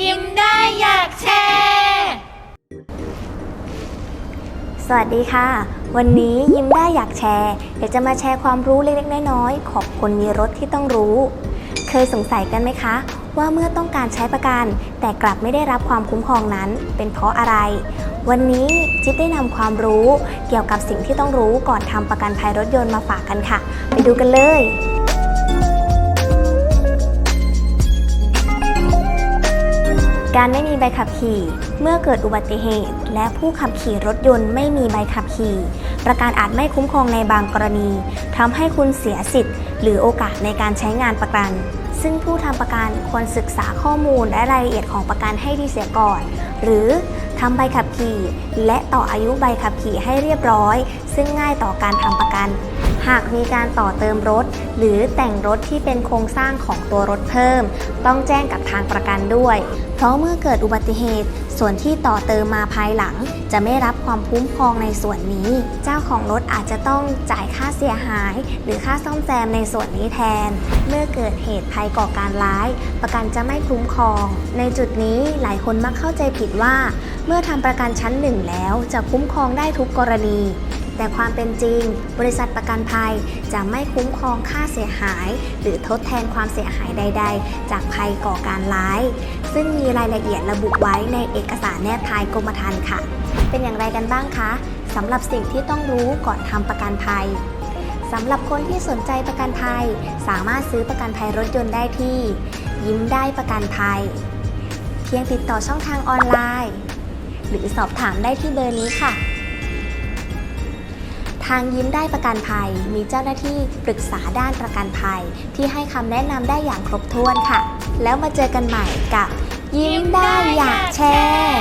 ยิ้มได้อยากแชร์สวัสดีค่ะ วันนี้ยิ้มได้อยากแชร์เดี๋ยวจะมาแชร์ความรู้เล็กๆน้อยๆของคนมีรถที่ต้องรู้ เคยสงสัยกันไหมคะ ว่าเมื่อต้องการใช้ประกัน แต่กลับไม่ได้รับความคุ้มครองนั้น เป็นเพราะอะไร วันนี้จิ๊บได้นำความรู้เกี่ยวกับสิ่งที่ต้องรู้ก่อนทำประกันภัยรถยนต์มาฝากกันค่ะ ไปดูกันเลย การไม่มีใบขับขี่ เมื่อเกิดอุบัติเหตุ และผู้ขับขี่รถยนต์ไม่มีใบขับขี่ ประกันอาจไม่คุ้มครองในบางกรณีทำให้คุณเสียสิทธิ์ หรือโอกาสในการใช้งานประกัน ซึ่งผู้ทำประกันควรศึกษาข้อมูลและรายละเอียดของประกันให้ดีเสียก่อน หรือทำใบขับขี่ และต่ออายุใบขับขี่ให้เรียบร้อย ซึ่งง่ายต่อการทำประกัน หากมีการต่อเติมรถ หรือแต่งรถที่เป็นโครงสร้างของตัวรถเพิ่ม ต้องแจ้งกับทางประกันด้วย เพราะเมื่อเกิดอุบัติเหตุ ส่วนที่ต่อเติมมาภายหลัง จะไม่รับความคุ้มครองในส่วนนี้ เจ้าของรถอาจจะต้องจ่ายค่าเสียหาย หรือค่าซ่อมแซมในส่วนนี้แทน เมื่อเกิดเหตุภัยก่อการร้าย ประกันจะไม่คุ้มครอง ในจุดนี้หลายคนมักเข้าใจผิดว่า เมื่อทำประกันชั้นหนึ่งแล้วจะคุ้มครองได้ทุกกรณี แต่ความเป็นจริง บริษัทประกันภัยจะไม่คุ้มครองค่าเสียหาย หรือทดแทนความเสียหายใด ๆ จากภัยก่อการร้าย ซึ่งมีรายละเอียดระบุไว้ในเอกสารแนบท้ายกรมธรรม์ค่ะ เป็นอย่างไรกันบ้างคะสำหรับสิ่งที่ต้องรู้ก่อนทำประกันภัยสำหรับคนที่สนใจประกันภัย สามารถซื้อประกันภัยรถยนต์ได้ที่ ยิ้มได้ประกันภัย เพียงติดต่อช่องทางออนไลน์ หรือสอบถามได้ที่เบอร์นี้ค่ะ ทางยิ้มได้ประกันภัย มีเจ้าหน้าที่ปรึกษาด้านประกันภัย ที่ให้คำแนะนำได้อย่างครบถ้วนค่ะ แล้วมาเจอกันใหม่กับ ยิ้มได้อยากแชร์